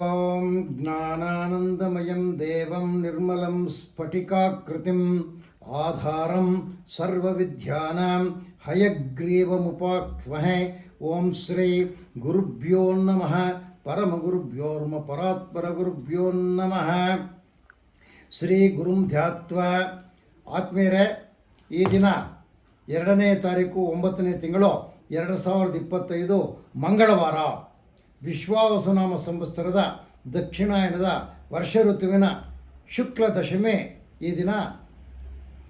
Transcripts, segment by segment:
ॐ ज्ञानानन्दमयं देवं निर्मलं स्फटिकाकृतिम् आधारं सर्वविद्यानां हयग्रीवमुपाक्ष्महे ॐ श्री गुरुभ्यो नमः परमगुरुभ्योर्म परात्परगुरुभ्यो ನಮಃ ಶ್ರೀ ಗುರುಂ ಧ್ಯಾತ್ವ ಆತ್ಮೀಯರೇ ಈ ದಿನ ಎರಡನೇ ತಾರೀಕು ಒಂಬತ್ತನೇ ತಿಂಗಳು ಎರಡು ಸಾವಿರದ ಇಪ್ಪತ್ತೈದು ಮಂಗಳವಾರ ವಿಶ್ವಾವಸುನಾಮ ಸಂವತ್ಸರದ ದಕ್ಷಿಣಾಯನದ ವರ್ಷ ಋತುವಿನ ಶುಕ್ಲ ದಶಮಿ ಈ ದಿನ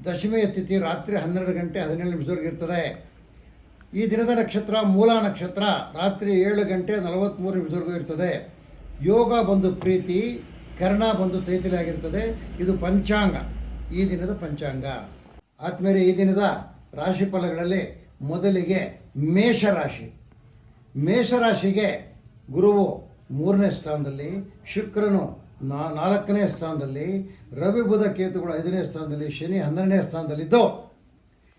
ದಶಮಿಯ ತಿಥಿ ರಾತ್ರಿ ಹನ್ನೆರಡು ಗಂಟೆ ಹದಿನೇಳು ನಿಮಿಷವರೆಗೆ ಇರ್ತದೆ. ಈ ದಿನದ ನಕ್ಷತ್ರ ಮೂಲ ನಕ್ಷತ್ರ ರಾತ್ರಿ ಏಳು ಗಂಟೆ ನಲವತ್ತ್ಮೂರು ನಿಮಿಷವರೆಗೂ ಇರ್ತದೆ. ಯೋಗ ಬಂದು ಪ್ರೀತಿ, ಕರ್ಣ ಬಂದು ತೈತಿಲಿ ಆಗಿರ್ತದೆ. ಇದು ಪಂಚಾಂಗ, ಈ ದಿನದ ಪಂಚಾಂಗ. ಆದ್ಮೇಲೆ ಈ ದಿನದ ರಾಶಿ ಫಲಗಳಲ್ಲಿ ಮೊದಲಿಗೆ ಮೇಷರಾಶಿ. ಮೇಷರಾಶಿಗೆ ಗುರುವು ಮೂರನೇ ಸ್ಥಾನದಲ್ಲಿ, ಶುಕ್ರನು ನಾ, ನಾಲ್ಕನೇ ಸ್ಥಾನದಲ್ಲಿ, ರವಿ ಬುಧ ಕೇತುಗಳು ಐದನೇ ಸ್ಥಾನದಲ್ಲಿ, ಶನಿ ಹನ್ನೆರಡನೇ ಸ್ಥಾನದಲ್ಲಿದ್ದು.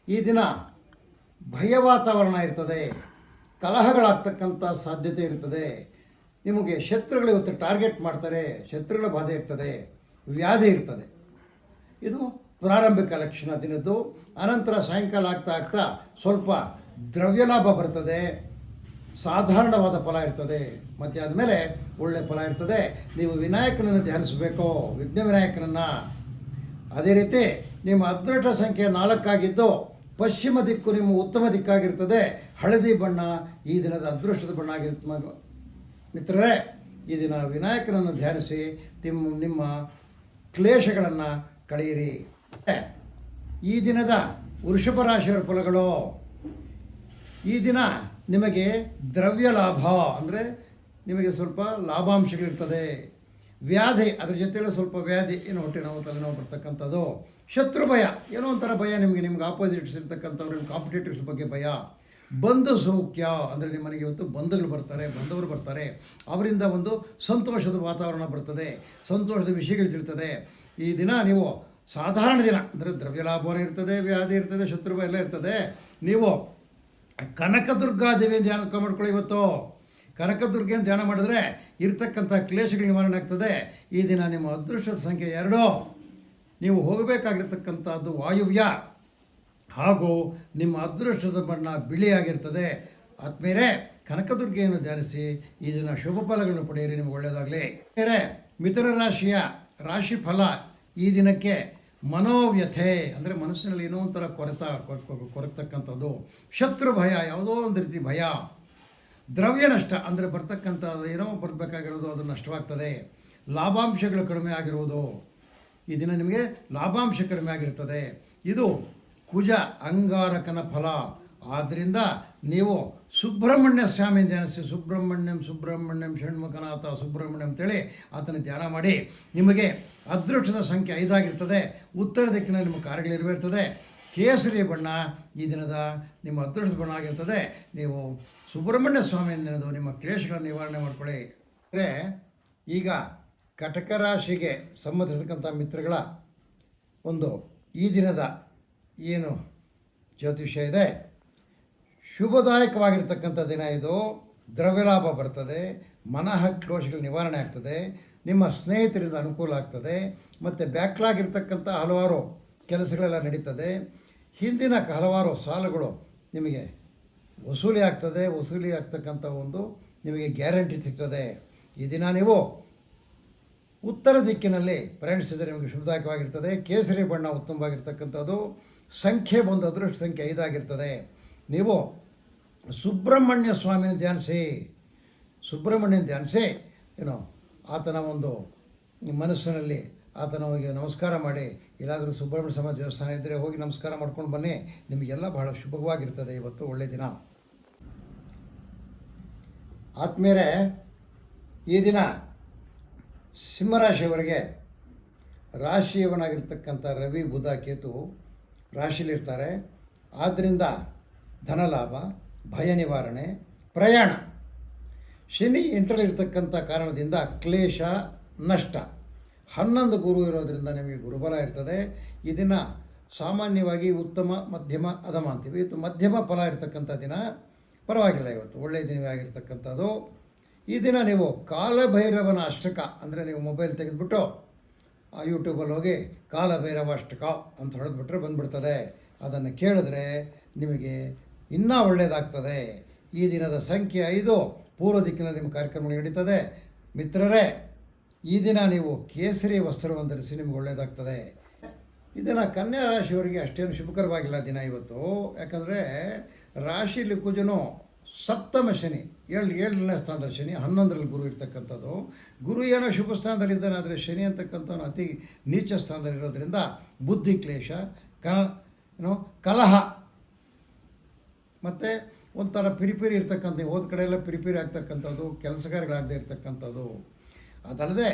ಈ ದಿನ ಭಯ ವಾತಾವರಣ ಇರ್ತದೆ, ಕಲಹಗಳಾಗ್ತಕ್ಕಂಥ ಸಾಧ್ಯತೆ ಇರ್ತದೆ. ನಿಮಗೆ ಶತ್ರುಗಳು ಇವತ್ತು ಟಾರ್ಗೆಟ್ ಮಾಡ್ತಾರೆ, ಶತ್ರುಗಳ ಬಾಧೆ ಇರ್ತದೆ, ವ್ಯಾಧಿ ಇರ್ತದೆ. ಇದು ಪ್ರಾರಂಭಿಕ ಲಕ್ಷಣ ದಿನದ್ದು. ಅನಂತರ ಸಾಯಂಕಾಲ ಆಗ್ತಾ ಆಗ್ತಾ ಸ್ವಲ್ಪ ದ್ರವ್ಯ ಲಾಭ ಬರ್ತದೆ. ಸಾಧಾರಣವಾದ ಫಲ ಇರ್ತದೆ. ಮತ್ತೆ ಆದಮೇಲೆ ಒಳ್ಳೆ ಫಲ ಇರ್ತದೆ. ನೀವು ವಿನಾಯಕನನ್ನು ಧ್ಯಾನಿಸಬೇಕು. ವಿಘ್ನ ವಿನಾಯಕನನ್ನು. ಅದೇ ರೀತಿ ನಿಮ್ಮ ಅದೃಷ್ಟ ಸಂಖ್ಯೆ ನಾಲ್ಕಾಗಿದ್ದು ಪಶ್ಚಿಮ ದಿಕ್ಕು ನಿಮ್ಮ ಉತ್ತಮ ದಿಕ್ಕಾಗಿರ್ತದೆ. ಹಳದಿ ಬಣ್ಣ ಈ ದಿನದ ಅದೃಷ್ಟದ ಬಣ್ಣ ಆಗಿರುತ್ತೆ ಮಿತ್ರರೇ, ಈ ದಿನ ವಿನಾಯಕನನ್ನು ಧ್ಯಾನಿಸಿ ನಿಮ್ಮ ನಿಮ್ಮ ಕ್ಲೇಶಗಳನ್ನು ಕಳೆಯಿರಿ. ಈ ದಿನದ ವೃಷಭ ರಾಶಿಯವರ ಫಲಗಳು. ಈ ದಿನ ನಿಮಗೆ ದ್ರವ್ಯ ಲಾಭ ಅಂದರೆ ನಿಮಗೆ ಸ್ವಲ್ಪ ಲಾಭಾಂಶಗಳಿರ್ತದೆ. ವ್ಯಾಧಿ, ಅದ್ರ ಜೊತೆಯಲ್ಲಿ ಸ್ವಲ್ಪ ವ್ಯಾಧಿ, ಏನೋ ಹೊಟ್ಟೆ ನೋವು ತಲೆನೋವು ಬರ್ತಕ್ಕಂಥದ್ದು. ಶತ್ರು ಭಯ, ಏನೋ ಒಂಥರ ಭಯ ನಿಮಗೆ, ನಿಮ್ಗೆ ಆಪೋಸಿಟ್ಸ್ ಇರ್ತಕ್ಕಂಥವ್ರು ನಿಮ್ಮ ಕಾಂಪಿಟೇಟಿವ್ಸ್ ಬಗ್ಗೆ ಭಯ. ಬಂಧು ಸೌಖ್ಯ ಅಂದರೆ ನಿಮ್ಮನೆಗೆ ಇವತ್ತು ಬಂಧುಗಳು ಬರ್ತಾರೆ, ಬಂಧವರು ಬರ್ತಾರೆ. ಅವರಿಂದ ಒಂದು ಸಂತೋಷದ ವಾತಾವರಣ ಬರ್ತದೆ, ಸಂತೋಷದ ವಿಷಯಗಳು ತಿಳ್ತದೆ. ಈ ದಿನ ನೀವು ಸಾಧಾರಣ ದಿನ ಅಂದರೆ ದ್ರವ್ಯ ಲಾಭವೂ ಇರ್ತದೆ, ವ್ಯಾಧಿ ಇರ್ತದೆ, ಶತ್ರು ಭಯ ಎಲ್ಲ ಇರ್ತದೆ. ನೀವು ಕನಕದುರ್ಗಾದೇವಿ ಧ್ಯಾನ ಮಾಡ್ಕೊಳ್ಳಿ ಇವತ್ತು. ಕನಕದುರ್ಗೆಯನ್ನು ಧ್ಯಾನ ಮಾಡಿದ್ರೆ ಇರತಕ್ಕಂಥ ಕ್ಲೇಶಗಳು ನಿವಾರಣೆ ಆಗ್ತದೆ. ಈ ದಿನ ನಿಮ್ಮ ಅದೃಷ್ಟದ ಸಂಖ್ಯೆ ಎರಡು. ನೀವು ಹೋಗಬೇಕಾಗಿರ್ತಕ್ಕಂಥದ್ದು ವಾಯುವ್ಯ ಹಾಗೂ ನಿಮ್ಮ ಅದೃಷ್ಟದ ಬಣ್ಣ ಬಿಳಿಯಾಗಿರ್ತದೆ. ಆದ್ಮೇಲೆ ಕನಕದುರ್ಗೆಯನ್ನು ಧ್ಯಾನಿಸಿ ಈ ದಿನ ಶುಭ ಫಲಗಳನ್ನು ಪಡೆಯಿರಿ, ನಿಮಗೆ ಒಳ್ಳೆಯದಾಗಲಿ. ಬೇರೆ ಮಿಥುನ ರಾಶಿಯ ರಾಶಿ ಫಲ ಈ ದಿನಕ್ಕೆ ಮನೋವ್ಯಥೆ, ಅಂದರೆ ಮನಸ್ಸಿನಲ್ಲಿ ಏನೋ ಒಂಥರ ಕೊರೆತ, ಕೊರ- ಕೊರತಕ್ಕಂಥದ್ದು, ಶತ್ರು ಭಯ, ಯಾವುದೋ ಒಂದು ರೀತಿ ಭಯ, ದ್ರವ್ಯ ನಷ್ಟ, ಅಂದರೆ ಬರ್ತಕ್ಕಂಥದ್ದು ಏನೋ ಬರಬೇಕಾಗಿರೋದು, ಅದು ನಷ್ಟವಾಗ್ತದೆ. ಲಾಭಾಂಶಗಳು ಕಡಿಮೆ ಆಗಿರುವುದು ಈ ದಿನ ನಿಮಗೆ ಲಾಭಾಂಶ ಕಡಿಮೆ ಆಗಿರ್ತದೆ. ಇದು ಕುಜ ಅಂಗಾರಕನ ಫಲ. ಆದ್ದರಿಂದ ನೀವು ಸುಬ್ರಹ್ಮಣ್ಯ ಸ್ವಾಮಿ ಧ್ಯಾನಿಸಿ, ಸುಬ್ರಹ್ಮಣ್ಯಂ ಸುಬ್ರಹ್ಮಣ್ಯಂ ಷಣ್ಮುಖನಾಥ, ಸುಬ್ರಹ್ಮಣ್ಯಂ ಅಂತೇಳಿ ಆತನ ಧ್ಯಾನ ಮಾಡಿ, ನಿಮಗೆ ಅದೃಷ್ಟದ ಸಂಖ್ಯೆ ಐದಾಗಿರ್ತದೆ. ಉತ್ತರ ದಿಕ್ಕಿನಲ್ಲಿ ನಿಮ್ಮ ಕಾರ್ಯಗಳಿರುವಿರ್ತದೆ ಕೇಸರಿ ಬಣ್ಣ ಈ ದಿನದ ನಿಮ್ಮ ಅದೃಷ್ಟದ ಬಣ್ಣ ಆಗಿರ್ತದೆ. ನೀವು ಸುಬ್ರಹ್ಮಣ್ಯ ಸ್ವಾಮಿ ನೆನೆದು ನಿಮ್ಮ ಕ್ಲೇಶಗಳನ್ನು ನಿವಾರಣೆ ಮಾಡಿಕೊಳ್ಳಿ. ಅಂದರೆ ಈಗ ಕಟಕ ರಾಶಿಗೆ ಸಂಬಂಧಿಸಿರ್ತಕ್ಕಂಥ ಮಿತ್ರಗಳ ಒಂದು ಈ ದಿನದ ಏನು ಜ್ಯೋತಿಷ್ಯ ಇದೆ. ಶುಭದಾಯಕವಾಗಿರ್ತಕ್ಕಂಥ ದಿನ ಇದು. ದ್ರವ್ಯಲಾಭ ಬರ್ತದೆ. ಮನಃ ಕ್ಲೋಶಗಳ ನಿವಾರಣೆ ಆಗ್ತದೆ. ನಿಮ್ಮ ಸ್ನೇಹಿತರಿಂದ ಅನುಕೂಲ ಆಗ್ತದೆ, ಮತ್ತು ಬ್ಯಾಕ್ಲಾಗ್ ಇರ್ತಕ್ಕಂಥ ಹಲವಾರು ಕೆಲಸಗಳೆಲ್ಲ ನಡೀತದೆ. ಹಿಂದಿನ ಹಲವಾರು ಸಾಲಗಳು ನಿಮಗೆ ವಸೂಲಿ ಆಗ್ತದೆ, ವಸೂಲಿ ಆಗ್ತಕ್ಕಂಥ ಒಂದು ನಿಮಗೆ ಗ್ಯಾರಂಟಿ ಸಿಗ್ತದೆ. ಈ ದಿನ ನೀವು ಉತ್ತರ ದಿಕ್ಕಿನಲ್ಲಿ ಪ್ರಯಾಣಿಸಿದರೆ ನಿಮಗೆ ಶುಭದಾಯಕವಾಗಿರ್ತದೆ. ಕೇಸರಿ ಬಣ್ಣ ಉತ್ತಮವಾಗಿರ್ತಕ್ಕಂಥದ್ದು. ಸಂಖ್ಯೆ ಬಂದು ಅದೃಷ್ಟ ಸಂಖ್ಯೆ ಐದಾಗಿರ್ತದೆ ನೀವು ಸುಬ್ರಹ್ಮಣ್ಯ ಸ್ವಾಮಿನ ಧ್ಯಾನಿಸಿ, ಸುಬ್ರಹ್ಮಣ್ಯನ ಧ್ಯಾನಿಸಿ ಏನೋ ಆತನ ಒಂದು ಮನಸ್ಸಿನಲ್ಲಿ ಆತನಿಗೆ ನಮಸ್ಕಾರ ಮಾಡಿ ಎಲ್ಲಾದರೂ ಸುಬ್ರಹ್ಮಣ್ಯ ಸಮಾಜ ದೇವಸ್ಥಾನ ಇದ್ದರೆ ಹೋಗಿ ನಮಸ್ಕಾರ ಮಾಡ್ಕೊಂಡು ಬನ್ನಿ. ನಿಮಗೆಲ್ಲ ಬಹಳ ಶುಭವಾಗಿರ್ತದೆ ಇವತ್ತು ಒಳ್ಳೆಯ ದಿನ. ಆತ್ಮೇಲೆ ಈ ದಿನ ಸಿಂಹರಾಶಿಯವರಿಗೆ ರಾಶಿಯವನಾಗಿರ್ತಕ್ಕಂಥ ರವಿ, ಬುಧ, ಕೇತು ರಾಶಿಲಿರ್ತಾರೆ ಆದ್ದರಿಂದ ಧನಲಾಭ ಭಯ ನಿವಾರಣೆ, ಪ್ರಯಾಣ. ಶನಿ ಎಂಟರಲ್ಲಿರ್ತಕ್ಕಂಥ ಕಾರಣದಿಂದ ಕ್ಲೇಶ ನಷ್ಟ. ಹನ್ನೊಂದು ಗುರು ಇರೋದರಿಂದ ನಿಮಗೆ ಗುರುಬಲ ಇರ್ತದೆ. ಇದನ್ನು ಸಾಮಾನ್ಯವಾಗಿ ಉತ್ತಮ, ಮಧ್ಯಮ, ಅಧಮ ಅಂತೀವಿ. ಇದು ಮಧ್ಯಮ ಫಲ ಇರತಕ್ಕಂಥ ದಿನ. ಪರವಾಗಿಲ್ಲ ಇವತ್ತು. ಒಳ್ಳೆಯ ದಿನವೇ ಆಗಿರ್ತಕ್ಕಂಥದ್ದು. ಈ ದಿನ ನೀವು ಕಾಲಭೈರವನ ಅಷ್ಟಕ, ಅಂದರೆ ನೀವು ಮೊಬೈಲ್ ತೆಗೆದುಬಿಟ್ಟು, ಆ ಯೂಟ್ಯೂಬಲ್ಲಿ ಹೋಗಿ ಕಾಲಭೈರವ ಅಷ್ಟಕ ಅಂತ ಹೊಡೆದ್ಬಿಟ್ರೆ ಬಂದ್ಬಿಡ್ತದೆ. ಅದನ್ನು ಕೇಳಿದ್ರೆ ನಿಮಗೆ ಇನ್ನೂ ಒಳ್ಳೆಯದಾಗ್ತದೆ ಈ ದಿನದ ಸಂಖ್ಯೆ ಐದು. ಪೂರ್ವ ದಿಕ್ಕಿನಲ್ಲಿ ನಿಮ್ಮ ಕಾರ್ಯಕ್ರಮ ನಡೀತದೆ. ಮಿತ್ರರೇ, ಈ ದಿನ ನೀವು ಕೇಸರಿ ವಸ್ತ್ರವನ್ನು ಧರಿಸಿ ನಿಮ್ಗೆ ಒಳ್ಳೆಯದಾಗ್ತದೆ. ಇದನ್ನು ಕನ್ಯಾ ರಾಶಿಯವರಿಗೆ ಅಷ್ಟೇನು ಶುಭಕರವಾಗಿಲ್ಲ ದಿನ ಇವತ್ತು. ಯಾಕಂದರೆ ರಾಶಿ ಕುಜನು ಸಪ್ತಮ ಶನಿ, ಏಳು, ಏಳನೇ ಸ್ಥಾನದಲ್ಲಿ ಶನಿ, ಹನ್ನೊಂದರಲ್ಲಿ ಗುರು ಇರ್ತಕ್ಕಂಥದ್ದು. ಗುರು ಏನೋ ಶುಭ ಸ್ಥಾನದಲ್ಲಿದ್ದಾನೆ ಆದರೆ ಶನಿ ಅಂತಕ್ಕಂಥವನು ಅತಿ ನೀಚ ಸ್ಥಾನದಲ್ಲಿರೋದ್ರಿಂದ ಬುದ್ಧಿ ಕ್ಲೇಶ, ಕ, ಏನೋ, ಕಲಹ. ಮತ್ತು ಒಂಥರ ಪಿರಿಪಿರಿ ಇರ್ತಕ್ಕಂಥ ಹೋದ ಕಡೆ ಎಲ್ಲ ಪಿರಿಪಿರಿ ಆಗ್ತಕ್ಕಂಥದ್ದು, ಕೆಲಸಗಾರಗಳಾಗದೇ ಇರ್ತಕ್ಕಂಥದ್ದು. ಅದಲ್ಲದೆ,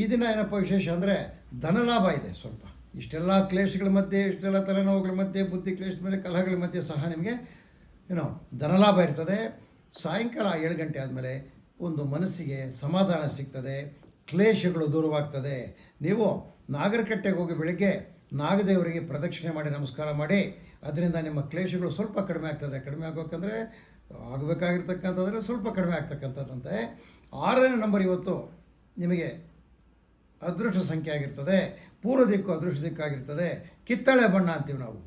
ಈ ದಿನ ಏನಪ್ಪ ವಿಶೇಷ ಅಂದರೆ ಧನಲಾಭ ಇದೆ ಸ್ವಲ್ಪ. ಇಷ್ಟೆಲ್ಲ ಕ್ಲೇಶಗಳ ಮಧ್ಯೆ, ಇಷ್ಟೆಲ್ಲ ತಲೆನೋವುಗಳ ಮಧ್ಯೆ, ಬುದ್ಧಿ ಕ್ಲೇಶದ ಮಧ್ಯೆ, ಕಲಹಗಳ ಮಧ್ಯೆ ಸಹ ನಿಮಗೆ ಏನೋ ಧನಲಾಭ ಇರ್ತದೆ. ಸಾಯಂಕಾಲ ಏಳು ಗಂಟೆ ಆದಮೇಲೆ ಒಂದು ಮನಸ್ಸಿಗೆ ಸಮಾಧಾನ ಸಿಗ್ತದೆ, ಕ್ಲೇಶಗಳು ದೂರವಾಗ್ತದೆ. ನೀವು ನಾಗರಕಟ್ಟೆಗೆ ಹೋಗಿ ಬೆಳಗ್ಗೆ ನಾಗದೇವರಿಗೆ ಪ್ರದಕ್ಷಿಣೆ ಮಾಡಿ, ನಮಸ್ಕಾರ ಮಾಡಿ ಅದರಿಂದ ನಿಮ್ಮ ಕ್ಲೇಶಗಳು ಸ್ವಲ್ಪ ಕಡಿಮೆ ಆಗ್ತದೆ. ಕಡಿಮೆ ಆಗೋಕ್ಕಂದರೆ ಆಗಬೇಕಾಗಿರ್ತಕ್ಕಂಥದ್ದರೆ ಸ್ವಲ್ಪ ಕಡಿಮೆ ಆಗ್ತಕ್ಕಂಥದ್ದಂತೆ. ಆರನೇ ನಂಬರ್ ಇವತ್ತು ನಿಮಗೆ ಅದೃಷ್ಟ ಸಂಖ್ಯೆ ಆಗಿರ್ತದೆ. ಪೂರ್ವ ದಿಕ್ಕು ಅದೃಷ್ಟ ದಿಕ್ಕಾಗಿರ್ತದೆ ಕಿತ್ತಳೆ ಬಣ್ಣ ಅಂತೀವಿ ನಾವು.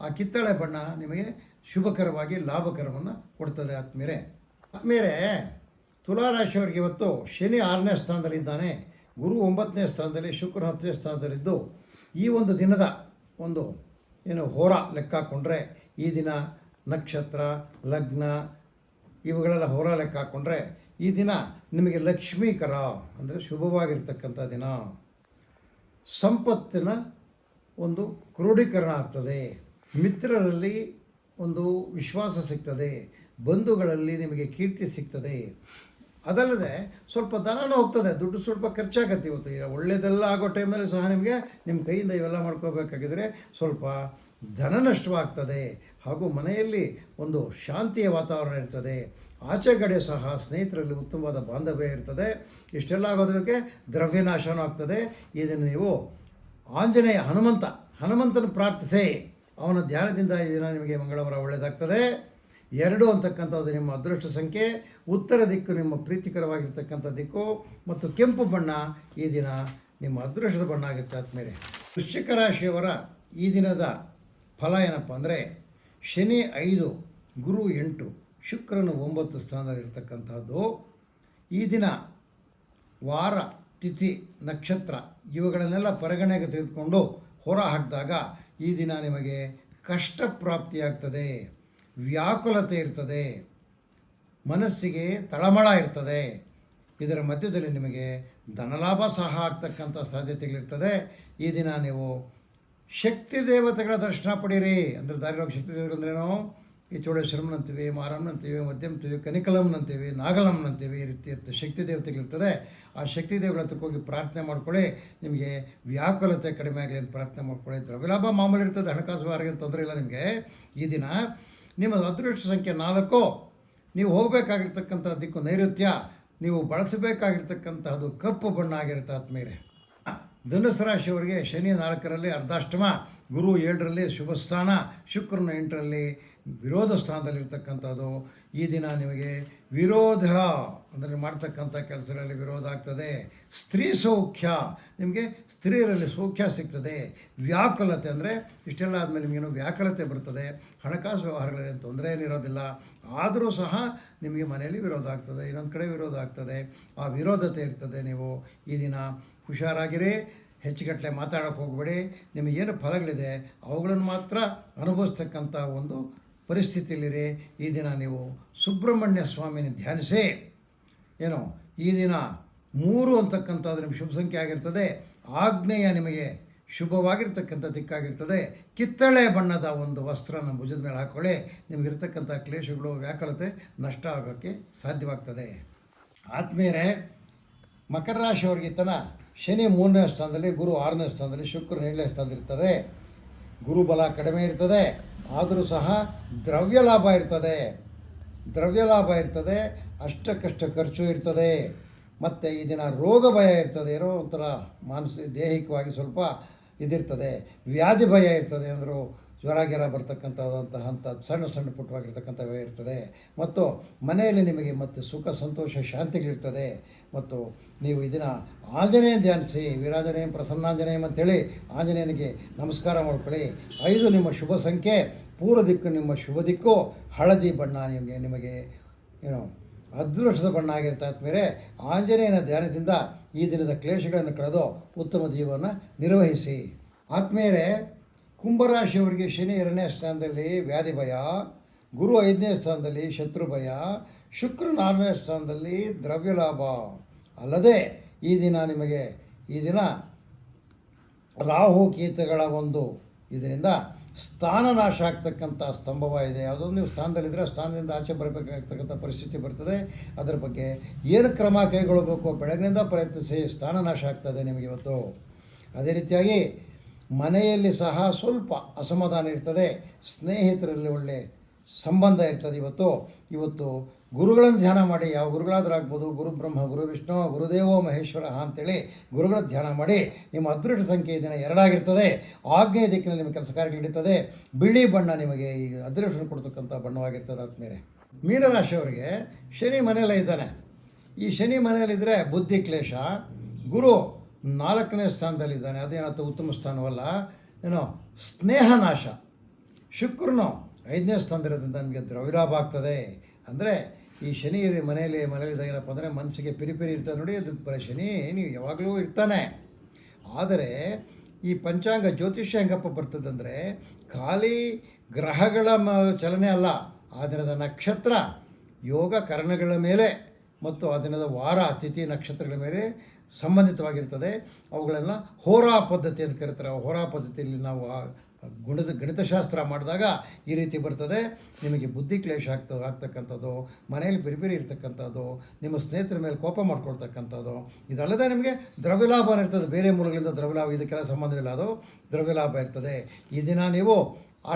ಆ ಕಿತ್ತಳೆ ಬಣ್ಣ ನಿಮಗೆ ಶುಭಕರವಾಗಿ ಲಾಭಕರವನ್ನು ಕೊಡ್ತದೆ ತುಲಾ ರಾಶಿ ತುಲಾರಾಶಿಯವರಿಗೆ ಇವತ್ತು ಶನಿ ಆರನೇ ಸ್ಥಾನದಲ್ಲಿದ್ದಾನೆ ಗುರು ಒಂಬತ್ತನೇ ಸ್ಥಾನದಲ್ಲಿ ಶುಕ್ರ ಹತ್ತನೇ ಸ್ಥಾನದಲ್ಲಿದ್ದು ಈ ಒಂದು ದಿನದ ಒಂದು ಏನು ಹೋರ ಲೆಕ್ಕ ಹಾಕ್ಕೊಂಡ್ರೆ ಈ ದಿನ ನಕ್ಷತ್ರ, ಲಗ್ನ, ಇವುಗಳೆಲ್ಲ ಹೋರ ಲೆಕ್ಕ ಹಾಕ್ಕೊಂಡ್ರೆ ಈ ದಿನ ನಿಮಗೆ ಲಕ್ಷ್ಮೀಕರ ಅಂದರೆ ಶುಭವಾಗಿರ್ತಕ್ಕಂಥ ದಿನ. ಸಂಪತ್ತಿನ ಒಂದು ಕ್ರೋಢೀಕರಣ ಆಗ್ತದೆ. ಮಿತ್ರರಲ್ಲಿ ಒಂದು ವಿಶ್ವಾಸ ಸಿಗ್ತದೆ. ಬಂಧುಗಳಲ್ಲಿ ನಿಮಗೆ ಕೀರ್ತಿ ಸಿಗ್ತದೆ. ಅದಲ್ಲದೆ ಸ್ವಲ್ಪ ದನನೂ ಹೋಗ್ತದೆ, ದುಡ್ಡು ಸ್ವಲ್ಪ ಖರ್ಚಾಗತ್ತೆ ಇವತ್ತು. ಒಳ್ಳೆಯದೆಲ್ಲ ಆಗೋ ಟೈಮಲ್ಲಿ ಸಹ ನಿಮಗೆ ನಿಮ್ಮ ಕೈಯಿಂದ ಇವೆಲ್ಲ ಮಾಡ್ಕೋಬೇಕಾಗಿದ್ರೆ ಸ್ವಲ್ಪ ಧನ ನಷ್ಟವಾಗ್ತದೆ ಹಾಗೂ ಮನೆಯಲ್ಲಿ ಒಂದು ಶಾಂತಿಯ ವಾತಾವರಣ ಇರ್ತದೆ. ಆಚೆಗಡೆ ಸಹ ಸ್ನೇಹಿತರಲ್ಲಿ ಉತ್ತಮವಾದ ಬಾಂಧವ್ಯ ಇರ್ತದೆ. ಇಷ್ಟೆಲ್ಲ ಆಗೋದಕ್ಕೆ ದ್ರವ್ಯನಾಶನೂ ಆಗ್ತದೆ. ಇದನ್ನು ನೀವು ಆಂಜನೇಯ ಹನುಮಂತ, ಹನುಮಂತನ ಪ್ರಾರ್ಥಿಸಿ. ಅವನ ಧ್ಯಾನದಿಂದ ಈ ದಿನ ನಿಮಗೆ ಮಂಗಳವಾರ ಒಳ್ಳೆಯದಾಗ್ತದೆ ಎರಡು ಅಂತಕ್ಕಂಥದ್ದು ನಿಮ್ಮ ಅದೃಷ್ಟ ಸಂಖ್ಯೆ, ಉತ್ತರ ದಿಕ್ಕು ನಿಮ್ಮ ಪ್ರೀತಿಕರವಾಗಿರ್ತಕ್ಕಂಥ ದಿಕ್ಕು ಮತ್ತು ಕೆಂಪು ಬಣ್ಣ ಈ ದಿನ ನಿಮ್ಮ ಅದೃಷ್ಟದ ಬಣ್ಣ ಆಗುತ್ತೆ ಆದಮೇಲೆ ವೃಶ್ಚಿಕ ರಾಶಿಯವರ ಈ ದಿನದ ಫಲ ಏನಪ್ಪ ಅಂದರೆ ಶನಿ ಐದು, ಗುರು ಎಂಟು, ಶುಕ್ರನು ಒಂಬತ್ತು ಸ್ಥಾನದಲ್ಲಿರ್ತಕ್ಕಂಥದ್ದು ಈ ದಿನ ವಾರ, ತಿಥಿ, ನಕ್ಷತ್ರ ಇವುಗಳನ್ನೆಲ್ಲ ಪರಿಗಣೆಗೆ ತೆಗೆದುಕೊಂಡು ಹೊರ ಹಾಕಿದಾಗ ಈ ದಿನ ನಿಮಗೆ ಕಷ್ಟ ಪ್ರಾಪ್ತಿಯಾಗ್ತದೆ ವ್ಯಾಕುಲತೆ ಇರ್ತದೆ, ಮನಸ್ಸಿಗೆ ತಳಮಳ ಇರ್ತದೆ. ಇದರ ಮಧ್ಯದಲ್ಲಿ ನಿಮಗೆ ಧನಲಾಭ ಸಹ ಆಗ್ತಕ್ಕಂಥ ಸಾಧ್ಯತೆಗಳಿರ್ತದೆ. ಈ ದಿನ ನೀವು ಶಕ್ತಿ ದೇವತೆಗಳ ದರ್ಶನ ಪಡೀರಿ. ಅಂದರೆ ದಾರಿಲೋಕ ಶಕ್ತಿ ದೇವರು ಅಂದ್ರೇನು ಈ ಚೋಡೇಶ್ವರಂ ಅಂತೀವಿ ಮಾರಮ್ಮನ ಅಂತೀವಿ ಮಧ್ಯಮ ಅಂತೀವಿ ಕನಿಕಲಂನ ಅಂತೀವಿ ನಾಗಲಮ್ಮನ ಅಂತೀವಿ ಈ ರೀತಿ ಇರ್ತದೆ. ಶಕ್ತಿ ದೇವತೆಗಳಿರ್ತದೆ. ಆ ಶಕ್ತಿ ದೇವಗಳ ಹತ್ರಕ್ಕೆ ಹೋಗಿ ಪ್ರಾರ್ಥನೆ ಮಾಡ್ಕೊಳ್ಳಿ. ನಿಮಗೆ ವ್ಯಾಕುಲತೆ ಕಡಿಮೆ ಆಗಲಿ ಅಂತ ಪ್ರಾರ್ಥನೆ ಮಾಡ್ಕೊಳ್ಳಿ. ದ್ರವ್ಯಲಾಭ ಮಾಮೂಲಿ ಇರ್ತದೆ, ಹಣಕಾಸು ವ್ಯವಹಾರಕ್ಕೆ ತೊಂದರೆ ಇಲ್ಲ ನಿಮಗೆ. ಈ ದಿನ ನಿಮ್ಮ ಅದೃಷ್ಟ ಸಂಖ್ಯೆ ನಾಲ್ಕು. ನೀವು ಹೋಗಬೇಕಾಗಿರ್ತಕ್ಕಂಥ ದಿಕ್ಕು ನೈಋತ್ಯ, ನೀವು ಬಳಸಬೇಕಾಗಿರ್ತಕ್ಕಂತಹದ್ದು ಕಪ್ಪು ಬಣ್ಣ ಆಗಿರುತ್ತೆ ಆತ್ಮೀರೆ ಧನುಸು ರಾಶಿಯವರಿಗೆ ಶನಿ ನಾಲ್ಕರಲ್ಲಿ ಅರ್ಧಾಷ್ಟಮ, ಗುರು ಏಳರಲ್ಲಿ ಶುಭಸ್ಥಾನ, ಶುಕ್ರನ ಎಂಟರಲ್ಲಿ ವಿರೋಧ ಸ್ಥಾನದಲ್ಲಿರ್ತಕ್ಕಂಥದ್ದು, ಈ ದಿನ ನಿಮಗೆ ವಿರೋಧ ಅಂದರೆ ಮಾಡ್ತಕ್ಕಂಥ ಕೆಲಸಗಳಲ್ಲಿ ವಿರೋಧ ಆಗ್ತದೆ. ಸ್ತ್ರೀ ಸೌಖ್ಯ, ನಿಮಗೆ ಸ್ತ್ರೀಯರಲ್ಲಿ ಸೌಖ್ಯ ಸಿಗ್ತದೆ. ವ್ಯಾಕುಲತೆ ಅಂದರೆ ಇಷ್ಟೆಲ್ಲ ಆದಮೇಲೆ ನಿಮಗೇನು ವ್ಯಾಕುಲತೆ ಬರ್ತದೆ. ಹಣಕಾಸು ವ್ಯವಹಾರಗಳಲ್ಲಿ ತೊಂದರೆ ಏನಿರೋದಿಲ್ಲ ಆದರೂ ಸಹ ನಿಮಗೆ ಮನೆಯಲ್ಲಿ ವಿರೋಧ ಆಗ್ತದೆ, ಇನ್ನೊಂದು ಕಡೆ ವಿರೋಧ ಆಗ್ತದೆ. ಆ ವಿರೋಧತೆ ಇರ್ತದೆ ನೀವು. ಈ ದಿನ ಹುಷಾರಾಗಿರಿ, ಹೆಚ್ಚುಗಟ್ಟಲೆ ಮಾತಾಡೋಕ್ಕೆ ಹೋಗಬೇಡಿ. ನಿಮಗೇನು ಫಲಗಳಿದೆ, ಅವುಗಳನ್ನು ಮಾತ್ರ ಅನುಭವಿಸ್ತಕ್ಕಂಥ ಒಂದು ಪರಿಸ್ಥಿತಿಯಲ್ಲಿರಿ. ಈ ದಿನ ನೀವು ಸುಬ್ರಹ್ಮಣ್ಯ ಸ್ವಾಮಿನ ಧ್ಯಾನಿಸಿ. ಏನು? ಈ ದಿನ ಮೂರು ಅಂತಕ್ಕಂಥದ್ದು ನಿಮ್ಮ ಶುಭ ಸಂಖ್ಯೆ ಆಗಿರ್ತದೆ. ಆಗ್ನೇಯ ನಿಮಗೆ ಶುಭವಾಗಿರ್ತಕ್ಕಂಥ ದಿಕ್ಕಾಗಿರ್ತದೆ. ಕಿತ್ತಳೆ ಬಣ್ಣದ ಒಂದು ವಸ್ತ್ರನ ಭುಜದ ಮೇಲೆ ಹಾಕ್ಕೊಳ್ಳಿ ನಿಮಗಿರ್ತಕ್ಕಂಥ ಕ್ಲೇಶಗಳು ವ್ಯಾಕುಲತೆ ನಷ್ಟ ಆಗೋಕ್ಕೆ ಸಾಧ್ಯವಾಗ್ತದೆ. ಆದ್ಮೇಲೆ ಮಕರ ರಾಶಿಯವ್ರಿಗೆ ತನ ಶನಿ ಮೂರನೇ ಸ್ಥಾನದಲ್ಲಿ, ಗುರು ಆರನೇ ಸ್ಥಾನದಲ್ಲಿ ಶುಕ್ರ ಏಳನೇ ಸ್ಥಾನದಲ್ಲಿರ್ತಾರೆ. ಗುರುಬಲ ಕಡಿಮೆ ಇರ್ತದೆ, ಆದರೂ ಸಹ ದ್ರವ್ಯ ಲಾಭ ಇರ್ತದೆ. ದ್ರವ್ಯ ಲಾಭ ಇರ್ತದೆ, ಅಷ್ಟಕ್ಕಷ್ಟು ಖರ್ಚು ಇರ್ತದೆ. ಮತ್ತು ಈ ದಿನ ರೋಗ ಭಯ ಇರ್ತದೆ, ಏನೋ ಒಂಥರ ಮಾನಸಿಕ ದೈಹಿಕವಾಗಿ ಸ್ವಲ್ಪ ಇದಿರ್ತದೆ. ವ್ಯಾಧಿ ಭಯ ಇರ್ತದೆ ಅಂದರು ಜ್ವರ ಗಿರ ಬರ್ತಕ್ಕಂಥದಂತಹ ಅಂಥ ಸಣ್ಣ ಸಣ್ಣ ಪುಟ್ಟವಾಗಿರ್ತಕ್ಕಂಥವೇ ಇರ್ತದೆ. ಮತ್ತು ಮನೆಯಲ್ಲಿ ನಿಮಗೆ ಮತ್ತು ಸುಖ, ಸಂತೋಷ, ಶಾಂತಿಗಳಿರ್ತದೆ. ಮತ್ತು ನೀವು ಇದನ್ನು ಆಂಜನೇಯ ಧ್ಯಾನಿಸಿ, ವೀರಾಂಜನೇಯ ಪ್ರಸನ್ನಾಂಜನೇಯಂ ಅಂತೇಳಿ ಆಂಜನೇಯನಿಗೆ ನಮಸ್ಕಾರ ಮಾಡ್ಕೊಳ್ಳಿ. ಐದು ನಿಮ್ಮ ಶುಭ ಸಂಖ್ಯೆ, ಪೂರ್ವ ದಿಕ್ಕು ನಿಮ್ಮ ಶುಭ ದಿಕ್ಕು, ಹಳದಿ ಬಣ್ಣ ನಿಮಗೆ ನಿಮಗೆ ಏನು ಅದೃಷ್ಟದ ಬಣ್ಣ ಆಗಿರ್ತಾ ಆದ್ಮೇಲೆ ಆಂಜನೇಯನ ಧ್ಯಾನದಿಂದ ಈ ದಿನದ ಕ್ಲೇಶಗಳನ್ನು ಕಳೆದು ಉತ್ತಮ ಜೀವನ ನಿರ್ವಹಿಸಿ. ಆತ್ಮೀಯರೇ ಕುಂಭರಾಶಿಯವರಿಗೆ ಶನಿ ಎರಡನೇ ಸ್ಥಾನದಲ್ಲಿ ವ್ಯಾಧಿ ಭಯ, ಗುರು ಐದನೇ ಸ್ಥಾನದಲ್ಲಿ ಶತ್ರು ಭಯ ಶುಕ್ರ ನಾಲ್ಕನೇ ಸ್ಥಾನದಲ್ಲಿ ದ್ರವ್ಯ ಲಾಭ. ಅಲ್ಲದೆ ಈ ದಿನ ನಿಮಗೆ, ಈ ದಿನ ರಾಹು ಕೀತಗಳ ಒಂದು. ಇದರಿಂದ ಸ್ಥಾನ ನಾಶ ಆಗ್ತಕ್ಕಂಥ ಸ್ತಂಭವ ಇದೆ ಯಾವುದೋ ನೀವು ಸ್ಥಾನದಲ್ಲಿದ್ದರೆ ಸ್ಥಾನದಿಂದ ಆಚೆ ಬರಬೇಕಾಗ್ತಕ್ಕಂಥ ಪರಿಸ್ಥಿತಿ ಬರ್ತದೆ. ಅದರ ಬಗ್ಗೆ ಏನು ಕ್ರಮ ಕೈಗೊಳ್ಳಬೇಕು? ಬೆಳಗಿನಿಂದ ಪ್ರಯತ್ನಿಸಿ, ಸ್ಥಾನ ನಾಶ ಆಗ್ತದೆ ನಿಮಗೆ ಇವತ್ತು. ಅದೇ ರೀತಿಯಾಗಿ ಮನೆಯಲ್ಲಿ ಸಹ ಸ್ವಲ್ಪ ಅಸಮಾಧಾನ ಇರ್ತದೆ, ಸ್ನೇಹಿತರಲ್ಲಿ ಒಳ್ಳೆ ಸಂಬಂಧ ಇರ್ತದೆ ಇವತ್ತು. ಇವತ್ತು ಗುರುಗಳನ್ನು ಧ್ಯಾನ ಮಾಡಿ, ಯಾವ ಗುರುಗಳಾದ್ರೂ ಆಗ್ಬೋದು, ಗುರು ಬ್ರಹ್ಮ, ಗುರು ವಿಷ್ಣು, ಗುರುದೇವೋ ಮಹೇಶ್ವರ ಅಂತೇಳಿ ಗುರುಗಳ ಧ್ಯಾನ ಮಾಡಿ, ನಿಮ್ಮ ಅದೃಷ್ಟ ಸಂಖ್ಯೆ ದಿನ ಎರಡಾಗಿರ್ತದೆ. ಆಗ್ನೇಯ ದಿಕ್ಕಿನಲ್ಲಿ ನಿಮ್ಮ ಕೆಲಸ ಕಾರ್ಯಗಳು ಬಿಳಿ ಬಣ್ಣ ನಿಮಗೆ ಈ ಅದೃಷ್ಟ ಕೊಡ್ತಕ್ಕಂಥ ಬಣ್ಣವಾಗಿರ್ತದೆ ಆದಮೇಲೆ ಮೀನರಾಶಿಯವರಿಗೆ ಶನಿ ಮನೆಯಲ್ಲೇ ಇದ್ದಾನೆ. ಈ ಶನಿ ಮನೆಯಲ್ಲಿದ್ದರೆ ಬುದ್ಧಿ ಕ್ಲೇಶ. ಗುರು ನಾಲ್ಕನೇ ಸ್ಥಾನದಲ್ಲಿದ್ದಾನೆ ಅದೇನಂತ ಉತ್ತಮ ಸ್ಥಾನವಲ್ಲ. ಏನೋ ಸ್ನೇಹ ನಾಶ ಶುಕ್ರನು ಐದನೇ ಸ್ಥಾನದಲ್ಲಿರೋದ್ರಿಂದ ನನಗೆ ದ್ರವಿಲಾಭ ಆಗ್ತದೆ. ಅಂದರೆ ಈ ಶನಿ ಮನೆಯಲ್ಲಿ ಮನೆಯಲ್ಲಿ ಏನಪ್ಪ ಅಂದರೆ ಮನಸ್ಸಿಗೆ ಪಿರಿಪಿರಿ ಇರ್ತದೆ ನೋಡಿ, ಅದು ಶನಿ ನೀವು ಯಾವಾಗಲೂ ಇರ್ತಾನೆ. ಆದರೆ ಈ ಪಂಚಾಂಗ ಜ್ಯೋತಿಷ್ಯ ಹೆಂಗಪ್ಪ ಬರ್ತದಂದರೆ ಖಾಲಿ ಗ್ರಹಗಳ ಮ ಚಲನೆ ಅಲ್ಲ. ಆ ದಿನದ ನಕ್ಷತ್ರ ಯೋಗ ಕರಣಗಳ ಮೇಲೆ ಮತ್ತು ಆ ದಿನದ ವಾರ ತಿಥಿ ನಕ್ಷತ್ರಗಳ ಮೇಲೆ ಸಂಬಂಧಿತವಾಗಿರ್ತದೆ. ಅವುಗಳನ್ನು ಹೋರಾ ಪದ್ಧತಿ ಅಂತ ಕರೀತಾರೆ. ಹೋರಾ ಪದ್ಧತಿಯಲ್ಲಿ ನಾವು ಗುಣದ ಗಣಿತಶಾಸ್ತ್ರ ಮಾಡಿದಾಗ ಈ ರೀತಿ ಬರ್ತದೆ. ನಿಮಗೆ ಬುದ್ಧಿ ಕ್ಲೇಶ ಆಗ್ತ, ಆಗ್ತಕ್ಕಂಥದ್ದು, ಮನೆಯಲ್ಲಿ ಬಿರಿಬಿರಿ ಇರ್ತಕ್ಕಂಥದ್ದು, ನಿಮ್ಮ ಸ್ನೇಹಿತರ ಮೇಲೆ ಕೋಪ ಮಾಡ್ಕೊಳ್ತಕ್ಕಂಥದ್ದು, ಇದಲ್ಲದೆ ನಿಮಗೆ ದ್ರವ್ಯಲಾಭ ಇರ್ತದೆ. ಬೇರೆ ಮೂಲಗಳಿಂದ ದ್ರವ್ಯಲಾಭ, ಇದಕ್ಕೆಲ್ಲ ಸಂಬಂಧವಿಲ್ಲ ಅದು. ದ್ರವ್ಯಲಾಭ ಇರ್ತದೆ. ಈ ದಿನ ನೀವು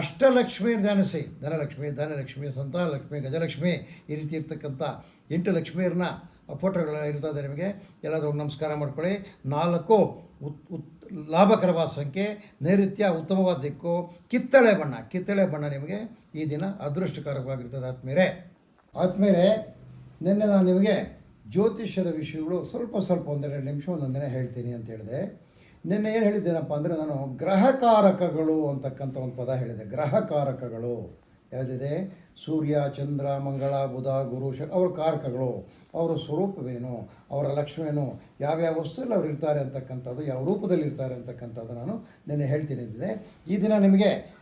ಅಷ್ಟಲಕ್ಷ್ಮಿ ಧ್ಯಾನಿಸಿ ಧನಲಕ್ಷ್ಮಿ ಧನಲಕ್ಷ್ಮಿ, ಸಂತಾನಲಕ್ಷ್ಮಿ, ಗಜಲಕ್ಷ್ಮಿ ಈ ರೀತಿ ಇರ್ತಕ್ಕಂಥ ಎಂಟು ಲಕ್ಷ್ಮಿಯರನ್ನ ಫೋಟೋಗಳು ಇರ್ತದೆ ನಿಮಗೆ. ಎಲ್ಲಾದರೂ ನಮಸ್ಕಾರ ಮಾಡ್ಕೊಳ್ಳಿ. ನಾಲ್ಕು, ಉತ್ ಉತ್, ಲಾಭಕರವಾದ ಸಂಖ್ಯೆ, ನೈಋತ್ಯ, ಉತ್ತಮವಾದ ದಿಕ್ಕು, ಕಿತ್ತಳೆ ಬಣ್ಣ. ಕಿತ್ತಳೆ ಬಣ್ಣ ನಿಮಗೆ ಈ ದಿನ ಅದೃಷ್ಟಕರವಾಗಿರ್ತದೆ ಆತ್ಮೇರೆ ಆತ್ಮೇರೆ ನಿನ್ನೆ ನಾನು ನಿಮಗೆ ಜ್ಯೋತಿಷ್ಯದ ವಿಷಯಗಳು ಸ್ವಲ್ಪ ಸ್ವಲ್ಪ ಒಂದೆರಡು ನಿಮಿಷ ಒಂದೊಂದನೇ ಹೇಳ್ತೀನಿ ಅಂತ ಹೇಳಿದೆ. ನಿನ್ನೆ ಏನು ಹೇಳಿದ್ದೇನಪ್ಪ ಅಂದರೆ ನಾನು ಗ್ರಹಕಾರಕಗಳು ಅಂತಕ್ಕಂಥ ಒಂದು ಪದ ಹೇಳಿದೆ. ಗ್ರಹಕಾರಕಗಳು. ಯಾವುದಿದೆ? ಸೂರ್ಯ, ಚಂದ್ರ, ಮಂಗಳ, ಬುಧ, ಗುರು ಶ ಅವರ ಕಾರಕಗಳು, ಅವರ ಸ್ವರೂಪವೇನು, ಅವರ ಲಕ್ಷಣವೇನು ಯಾವ್ಯಾವ ವಸ್ತುವಲ್ಲಿ ಅವ್ರು ಇರ್ತಾರೆ ಅಂತಕ್ಕಂಥದ್ದು, ಯಾವ ರೂಪದಲ್ಲಿ ಇರ್ತಾರೆ ಅಂತಕ್ಕಂಥದ್ದು ನಾನು ನಿನ್ನೆ ಹೇಳ್ತೀನಿ ಅಂತಿದೆ ಈ ದಿನ ನಿಮಗೆ,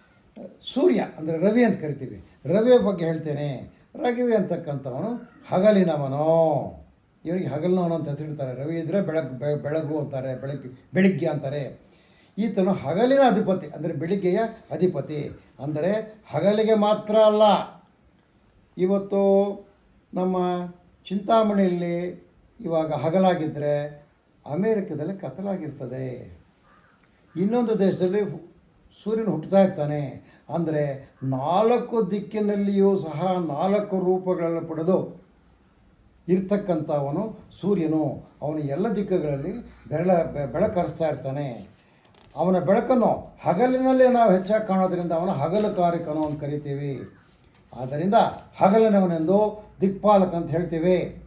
ಸೂರ್ಯ ಅಂದರೆ ರವಿ ಅಂತ ಕರಿತೀವಿ. ರವಿಯ ಬಗ್ಗೆ ಹೇಳ್ತೇನೆ. ರವಿ ಅಂತಕ್ಕಂಥವನು ಹಗಲಿನವನು. ಇವರಿಗೆ ಹಗಲಿನವನು ಅಂತ ಹೆಸರಿಡ್ತಾರೆ ರವಿ ಇದ್ದರೆ ಬೆಳಗ್, ಬೆ- ಬೆಳಗು ಅಂತಾರೆ, ಬೆಳಗ್ಗೆ, ಬೆಳಿಗ್ಗೆ ಅಂತಾರೆ. ಈತನು ಹಗಲಿನ ಅಧಿಪತಿ ಅಂದರೆ ಬೆಳಿಗ್ಗೆಯ ಅಧಿಪತಿ. ಅಂದರೆ ಹಗಲಿಗೆ ಮಾತ್ರ ಅಲ್ಲ. ಇವತ್ತು ನಮ್ಮ ಚಿಂತಾಮಣಿಯಲ್ಲಿ ಇವಾಗ ಹಗಲಾಗಿದ್ದರೆ ಅಮೇರಿಕದಲ್ಲಿ ಕತ್ತಲಾಗಿರ್ತದೆ. ಇನ್ನೊಂದು ದೇಶದಲ್ಲಿ ಸೂರ್ಯನ ಹುಟ್ಟುತ್ತಾ ಇರ್ತಾನೆ. ಅಂದರೆ ನಾಲ್ಕು ದಿಕ್ಕಿನಲ್ಲಿಯೂ ಸಹ ನಾಲ್ಕು ರೂಪಗಳನ್ನು ಪಡೆದು ಇರ್ತಕ್ಕಂಥವನು ಸೂರ್ಯನು. ಅವನು ಎಲ್ಲ ದಿಕ್ಕುಗಳಲ್ಲಿ ಬೆರಳ ಬೆಳಕರಿಸ್ತಾ ಬೆಳಕು ಇರ್ತಾನೆ. ಅವನ ಬೆಳಕನ್ನು ಹಗಲಿನಲ್ಲೇ ನಾವು ಹೆಚ್ಚಾಗಿ ಕಾಣೋದ್ರಿಂದ ಅವನ ಹಗಲು ಕಾರ್ಯಕನು ಅಂತ ಕರಿತೀವಿ. ಆದ್ದರಿಂದ ಹಗಲಿನವನೆಂದು ದಿಕ್ಪಾಲಕ ಅಂತ ಹೇಳ್ತೀವಿ.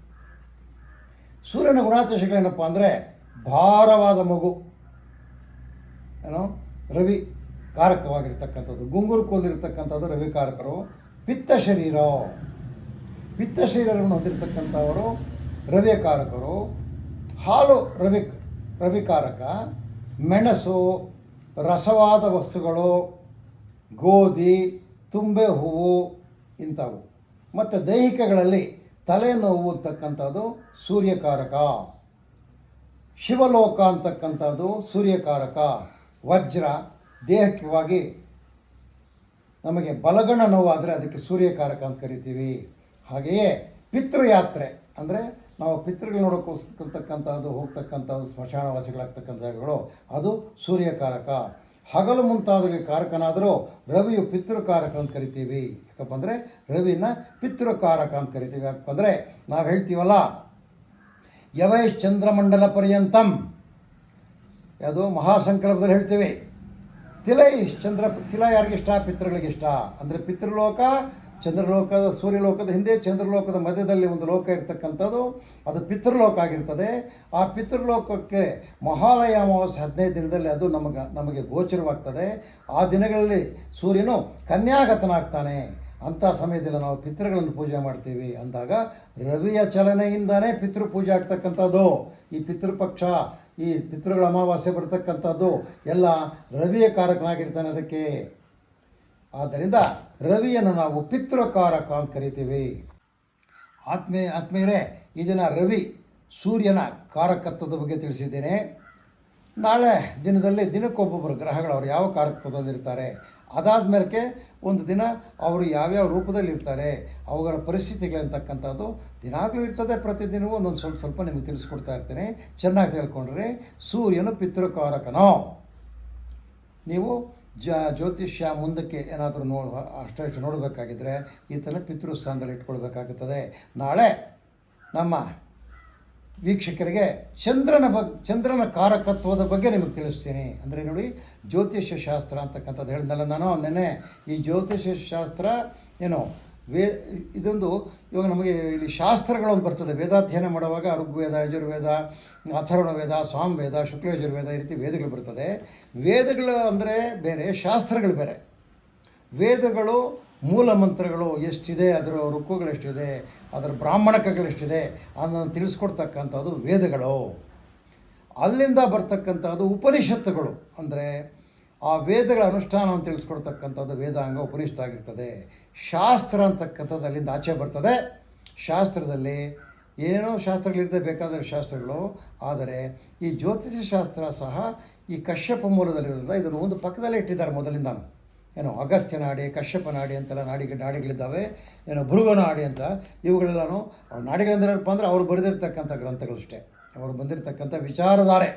ಸೂರ್ಯನ ಗುಣಾತಿಶಯಗಳೇನಪ್ಪ ಅಂದರೆ ಭಾರವಾದ ಮಗು. ಏನೋ? ರವಿ ಕಾರಕವಾಗಿರ್ತಕ್ಕಂಥದ್ದು. ಗುಂಗುರು ಕೋಲಿರ್ತಕ್ಕಂಥದ್ದು ರವಿ ಕಾರಕರು. ಪಿತ್ತ ಶರೀರ. ಪಿತ್ತ ಶರೀರವನ್ನು ಹೊಂದಿರತಕ್ಕಂಥವರು ರವಿಯ ಕಾರಕರು. ಹಾಲು ರವಿ ರವಿಕಾರಕ ಮೆಣಸು, ರಸವಾದ ವಸ್ತುಗಳು, ಗೋಧಿ, ತುಂಬೆ ಹೂವು ಇಂಥವು. ಮತ್ತು ದೈಹಿಕಗಳಲ್ಲಿ ತಲೆನೋವು ಅಂತಕ್ಕಂಥದ್ದು ಸೂರ್ಯಕಾರಕ. ಶಿವಲೋಕ ಅಂತಕ್ಕಂಥದ್ದು ಸೂರ್ಯಕಾರಕ. ವಜ್ರ ದೇಹಕ್ಕಾಗಿ ನಮಗೆ ಬಲಗಣ ನೋವಾದರೆ ಅದಕ್ಕೆ ಸೂರ್ಯಕಾರಕ ಅಂತ ಕರಿತೀವಿ. ಹಾಗೆಯೇ ಪಿತೃಯಾತ್ರೆ ಅಂದರೆ ನಾವು ಪಿತೃಗಳು ನೋಡೋಕ್ಕೋಸ್ಕರ್ತಕ್ಕಂಥದ್ದು ಹೋಗ್ತಕ್ಕಂಥದ್ದು, ಸ್ಮಶಾನವಾಸಿಗಳಾಗ್ತಕ್ಕಂಥ ಜಾಗಗಳು, ಅದು ಸೂರ್ಯಕಾರಕ. ಹಗಲು ಮುಂತಾದವರಿಗೆ ಕಾರಕನಾದರೂ ರವಿಯು ಪಿತೃಕಾರಕ ಅಂತ ಕರಿತೀವಿ. ಯಾಕಪ್ಪ ಅಂದರೆ ರವಿನ ಪಿತೃಕಾರಕ ಅಂತ ಕರಿತೀವಿ. ಯಾಕಂದರೆ ನಾವು ಹೇಳ್ತೀವಲ್ಲ ಯವೈಶ್ ಚಂದ್ರಮಂಡಲ ಪರ್ಯಂತಂ ಅದು ಮಹಾಸಂಕಲ್ಪದಲ್ಲಿ ಹೇಳ್ತೀವಿ. ತಿಲೈ, ಚಂದ್ರ, ತಿಲ ಯಾರಿಗಿಷ್ಟ? ಪಿತೃಗಳಿಗಿಷ್ಟ. ಅಂದರೆ ಪಿತೃಲೋಕ ಚಂದ್ರಲೋಕದ, ಸೂರ್ಯಲೋಕದ ಹಿಂದೆ, ಚಂದ್ರಲೋಕದ ಮಧ್ಯದಲ್ಲಿ ಒಂದು ಲೋಕ ಇರ್ತಕ್ಕಂಥದ್ದು, ಅದು ಪಿತೃಲೋಕ ಆಗಿರ್ತದೆ. ಆ ಪಿತೃಲೋಕಕ್ಕೆ ಮಹಾಲಯ ಅಮಾವಾಸ್ಯೆ ಹದಿನೈದು ದಿನದಲ್ಲಿ ಅದು ನಮಗೆ ನಮಗೆ ಗೋಚರವಾಗ್ತದೆ. ಆ ದಿನಗಳಲ್ಲಿ ಸೂರ್ಯನು ಕನ್ಯಾಗತನಾಗ್ತಾನೆ. ಅಂಥ ಸಮಯದಲ್ಲಿ ನಾವು ಪಿತೃಗಳನ್ನು ಪೂಜೆ ಮಾಡ್ತೀವಿ ಅಂದಾಗ ರವಿಯ ಚಲನೆಯಿಂದನೇ ಪಿತೃ ಪೂಜೆ ಆಗ್ತಕ್ಕಂಥದ್ದು. ಈ ಪಿತೃಪಕ್ಷ, ಈ ಪಿತೃಗಳ ಅಮಾವಾಸ್ಯೆ ಬರ್ತಕ್ಕಂಥದ್ದು ಎಲ್ಲ ರವಿಯ ಕಾರಕನಾಗಿರ್ತಾನೆ ಅದಕ್ಕೆ. ಆದ್ದರಿಂದ ರವಿಯನ್ನು ನಾವು ಪಿತೃಕಾರಕ ಅಂತ ಕರಿತೀವಿ. ಆತ್ಮೀಯ ಆತ್ಮೀಯರೇ, ಈ ದಿನ ರವಿ ಸೂರ್ಯನ ಕಾರಕತ್ವದ ಬಗ್ಗೆ ತಿಳಿಸಿದ್ದೇನೆ. ನಾಳೆ ದಿನದಲ್ಲಿ ದಿನಕ್ಕೊಬ್ಬೊಬ್ಬರು ಗ್ರಹಗಳು ಅವರು ಯಾವ ಕಾರಕತ್ವದಲ್ಲಿರ್ತಾರೆ ಅದಾದ ಮೇಲೆ ಒಂದು ದಿನ ಅವರು ಯಾವ್ಯಾವ ರೂಪದಲ್ಲಿರ್ತಾರೆ ಅವುಗಳ ಪರಿಸ್ಥಿತಿಗಳಂತಕ್ಕಂಥದ್ದು ದಿನಾಗಲೂ ಇರ್ತದೆ, ಪ್ರತಿದಿನವೂ ಒಂದೊಂದು ಸ್ವಲ್ಪ ಸ್ವಲ್ಪ ನಿಮಗೆ ತಿಳಿಸ್ಕೊಡ್ತಾ ಇರ್ತೇನೆ. ಚೆನ್ನಾಗಿ ತಿಳ್ಕೊಂಡ್ರೆ ಸೂರ್ಯನು ಪಿತೃಕಾರಕನೋ ನೀವು ಜ, ಜ್ಯೋತಿಷ್ಯ ಮುಂದಕ್ಕೆ ಏನಾದರೂ ನೋ ಅಷ್ಟು ನೋಡಬೇಕಾಗಿದ್ದರೆ ಈತನ ಪಿತೃಸ್ಥಾನದಲ್ಲಿ ಇಟ್ಕೊಳ್ಬೇಕಾಗುತ್ತದೆ. ನಾಳೆ ನಮ್ಮ ವೀಕ್ಷಕರಿಗೆ ಚಂದ್ರನ ಬಗ್, ಚಂದ್ರನ ಕಾರಕತ್ವದ ಬಗ್ಗೆ ನಿಮಗೆ ತಿಳಿಸ್ತೀನಿ. ಅಂದರೆ ನೋಡಿ ಜ್ಯೋತಿಷ್ಯ ಶಾಸ್ತ್ರ ಅಂತಕ್ಕಂಥದ್ದು ಹೇಳಿದ್ನಲ್ಲ ನಾನು ನೆನೆ ಈ ಜ್ಯೋತಿಷ್ಯ ಶಾಸ್ತ್ರ ಏನು ವೇ, ಇದೊಂದು ಇವಾಗ ನಮಗೆ ಇಲ್ಲಿ ಶಾಸ್ತ್ರಗಳು ಒಂದು ಬರ್ತದೆ. ವೇದಾಧ್ಯಯನ ಮಾಡುವಾಗ ಋಗ್ವೇದ, ಯಜುರ್ವೇದ ಅಥರ್ವಣ ವೇದ ಸಾಮವೇದ ಶುಕ್ಲಯಜುರ್ವೇದ ಈ ರೀತಿ ವೇದಗಳು ಬರ್ತದೆ. ವೇದಗಳು ಅಂದರೆ ಬೇರೆ, ಶಾಸ್ತ್ರಗಳು ಬೇರೆ. ವೇದಗಳು ಮೂಲ ಮಂತ್ರಗಳು ಎಷ್ಟಿದೆ, ಅದರ ರುಕ್ಕುಗಳು ಅದರ ಬ್ರಾಹ್ಮಣಕಗಳು ಎಷ್ಟಿದೆ ಅನ್ನೋದನ್ನು ತಿಳಿಸ್ಕೊಡ್ತಕ್ಕಂಥದ್ದು ವೇದಗಳು. ಅಲ್ಲಿಂದ ಬರ್ತಕ್ಕಂಥದ್ದು ಉಪನಿಷತ್ತುಗಳು ಅಂದರೆ ಆ ವೇದಗಳ ಅನುಷ್ಠಾನವನ್ನು ತಿಳಿಸ್ಕೊಡ್ತಕ್ಕಂಥದ್ದು ವೇದಾಂಗ ಉಪನಿಷತ್ ಆಗಿರ್ತದೆ. ಶಾಸ್ತ್ರ ಅಂತಕ್ಕಂಥದ್ದು ಅಲ್ಲಿಂದ ಆಚೆ ಬರ್ತದೆ. ಶಾಸ್ತ್ರದಲ್ಲಿ ಏನೇನೋ ಶಾಸ್ತ್ರಗಳಿರ್ತದೆ ಬೇಕಾದರೆ ಶಾಸ್ತ್ರಗಳು, ಆದರೆ ಈ ಜ್ಯೋತಿಷ್ಯ ಶಾಸ್ತ್ರ ಸಹ ಈ ಕಶ್ಯಪ ಮೂಲದಲ್ಲಿರೋದ್ರಿಂದ ಇದನ್ನು ಒಂದು ಪಕ್ಕದಲ್ಲೇ ಇಟ್ಟಿದ್ದಾರೆ ಮೊದಲಿಂದಾನು. ಏನೋ ಅಗಸ್ತ್ಯ ನಾಡಿ, ಕಶ್ಯಪ ನಾಡಿ ಅಂತೆಲ್ಲ ನಾಡಿ, ನಾಡಿಗಳಿದ್ದಾವೆ. ಏನೋ ಭೃಗ ನಾಡಿ ಅಂತ ಇವುಗಳೆಲ್ಲನೂ ನಾಡಿಗಳಂದ್ರೆ ಏನಪ್ಪ ಅಂದರೆ ಅವರು ಬರೆದಿರ್ತಕ್ಕಂಥ ಗ್ರಂಥಗಳಷ್ಟೇ. ಅವರು ಬಂದಿರತಕ್ಕಂಥ ವಿಚಾರಧಾರೆ.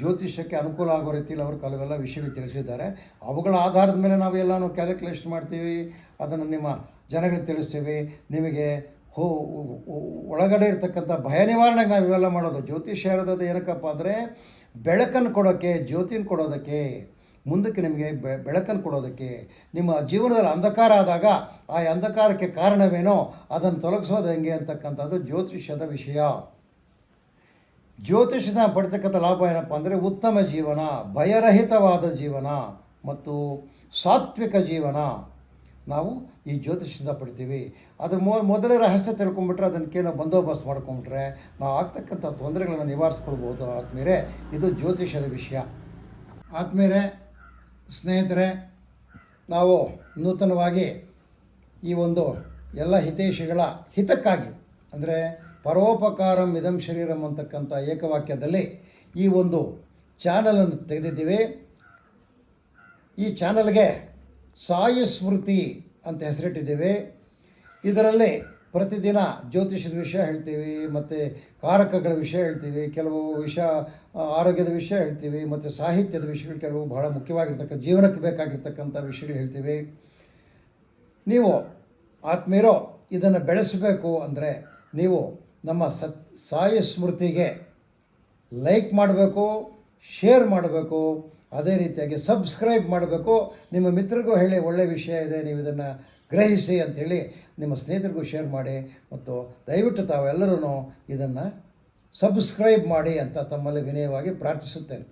ಜ್ಯೋತಿಷ್ಯಕ್ಕೆ ಅನುಕೂಲ ಆಗೋ ರೀತಿಯಲ್ಲಿ ಅವರು ಕೆಲವೆಲ್ಲ ವಿಷಯಗಳು ತಿಳಿಸಿದ್ದಾರೆ. ಅವುಗಳ ಆಧಾರದ ಮೇಲೆ ನಾವು ಎಲ್ಲನೂ ಕ್ಯಾಲ್ಕುಲೇಷನ್ ಮಾಡ್ತೀವಿ. ಅದನ್ನು ನಿಮ್ಮ ಜನಗಳಿಗೆ ತಿಳಿಸ್ತೀವಿ. ನಿಮಗೆ ಹೋ ಒಳಗಡೆ ಇರ್ತಕ್ಕಂಥ ಭಯ ನಿವಾರಣೆಗೆ ನಾವು ಇವೆಲ್ಲ ಮಾಡೋದು. ಜ್ಯೋತಿಷ್ಯ ಇರೋದು ಏನಕ್ಕಪ್ಪ ಅಂದರೆ, ಬೆಳಕನ್ನು ಕೊಡೋಕ್ಕೆ ಜ್ಯೋತಿನ ಕೊಡೋದಕ್ಕೆ, ಮುಂದಕ್ಕೆ ನಿಮಗೆ ಬೆಳಕನ್ನು ಕೊಡೋದಕ್ಕೆ, ನಿಮ್ಮ ಜೀವನದಲ್ಲಿ ಅಂಧಕಾರ ಆದಾಗ ಆ ಅಂಧಕಾರಕ್ಕೆ ಕಾರಣವೇನೋ ಅದನ್ನು ತೊಲಗಿಸೋದು ಹೆಂಗೆ ಅಂತಕ್ಕಂಥದ್ದು ಜ್ಯೋತಿಷ್ಯದ ವಿಷಯ. ಜ್ಯೋತಿಷದ ಪಡ್ತಕ್ಕಂಥ ಲಾಭ ಏನಪ್ಪ ಅಂದರೆ ಉತ್ತಮ ಜೀವನ, ಭಯರಹಿತವಾದ ಜೀವನ ಮತ್ತು ಸಾತ್ವಿಕ ಜೀವನ ನಾವು ಈ ಜ್ಯೋತಿಷದಿಂದ ಪಡ್ತೀವಿ. ಅದ್ರ ಮೊ, ಮೊದಲೇ ರಹಸ್ಯ ತಿಳ್ಕೊಂಬಿಟ್ರೆ ಅದಕ್ಕೆ ನಾವು ಬಂದೋಬಸ್ತ್ ಮಾಡ್ಕೊಂಬಿಟ್ರೆ ನಾವು ಆಗ್ತಕ್ಕಂಥ ತೊಂದರೆಗಳನ್ನು ನಿವಾರಿಸ್ಕೊಳ್ಬೋದು. ಆದಮೇಲೆ ಇದು ಜ್ಯೋತಿಷದ ವಿಷಯ. ಆದಮೇಲೆ ಸ್ನೇಹಿತರೆ, ನಾವು ನೂತನವಾಗಿ ಈ ಒಂದು ಎಲ್ಲ ಹಿತೈಷಿಗಳ ಹಿತಕ್ಕಾಗಿ ಅಂದರೆ ಪರೋಪಕಾರಂ ಇದಂ ಶರೀರಂ ಅಂತಕ್ಕಂಥ ಏಕವಾಕ್ಯದಲ್ಲಿ ಈ ಒಂದು ಚಾನಲನ್ನು ತೆಗೆದಿದ್ದೀವಿ. ಈ ಚಾನಲ್ಗೆ ಸಾಯಿ ಸ್ಮೃತಿ ಅಂತ ಹೆಸರಿಟ್ಟಿದ್ದೀವಿ. ಇದರಲ್ಲಿ ಪ್ರತಿದಿನ ಜ್ಯೋತಿಷದ ವಿಷಯ ಹೇಳ್ತೀವಿ, ಮತ್ತು ಕಾರಕಗಳ ವಿಷಯ ಹೇಳ್ತೀವಿ, ಕೆಲವು ವಿಷಯ ಆರೋಗ್ಯದ ವಿಷಯ ಹೇಳ್ತೀವಿ, ಮತ್ತು ಸಾಹಿತ್ಯದ ವಿಷಯಗಳು ಕೆಲವು ಬಹಳ ಮುಖ್ಯವಾಗಿರ್ತಕ್ಕಂಥ ಜೀವನಕ್ಕೆ ಬೇಕಾಗಿರ್ತಕ್ಕಂಥ ವಿಷಯಗಳು ಹೇಳ್ತೀವಿ. ನೀವು ಆತ್ಮೀಯರು ಇದನ್ನು ಬೆಳೆಸಬೇಕು ಅಂದರೆ ನೀವು ನಮ್ಮ ಸತ್, ಸಾಯಿ ಸ್ಮೃತಿಗೆ ಲೈಕ್ ಮಾಡಬೇಕು ಶೇರ್ ಮಾಡಬೇಕು, ಅದೇ ರೀತಿಯಾಗಿ ಸಬ್ಸ್ಕ್ರೈಬ್ ಮಾಡಬೇಕು. ನಿಮ್ಮ ಮಿತ್ರರಿಗೂ ಹೇಳಿ ಒಳ್ಳೆಯ ವಿಷಯ ಇದೆ, ನೀವು ಇದನ್ನು ಗ್ರಹಿಸಿ ಅಂಥೇಳಿ ನಿಮ್ಮ ಸ್ನೇಹಿತರಿಗೂ ಶೇರ್ ಮಾಡಿ. ಮತ್ತು ದಯವಿಟ್ಟು ತಾವೆಲ್ಲರೂ ಇದನ್ನು ಸಬ್ಸ್ಕ್ರೈಬ್ ಮಾಡಿ ಅಂತ ತಮ್ಮಲ್ಲಿ ವಿನಯವಾಗಿ ಪ್ರಾರ್ಥಿಸುತ್ತೇನೆ.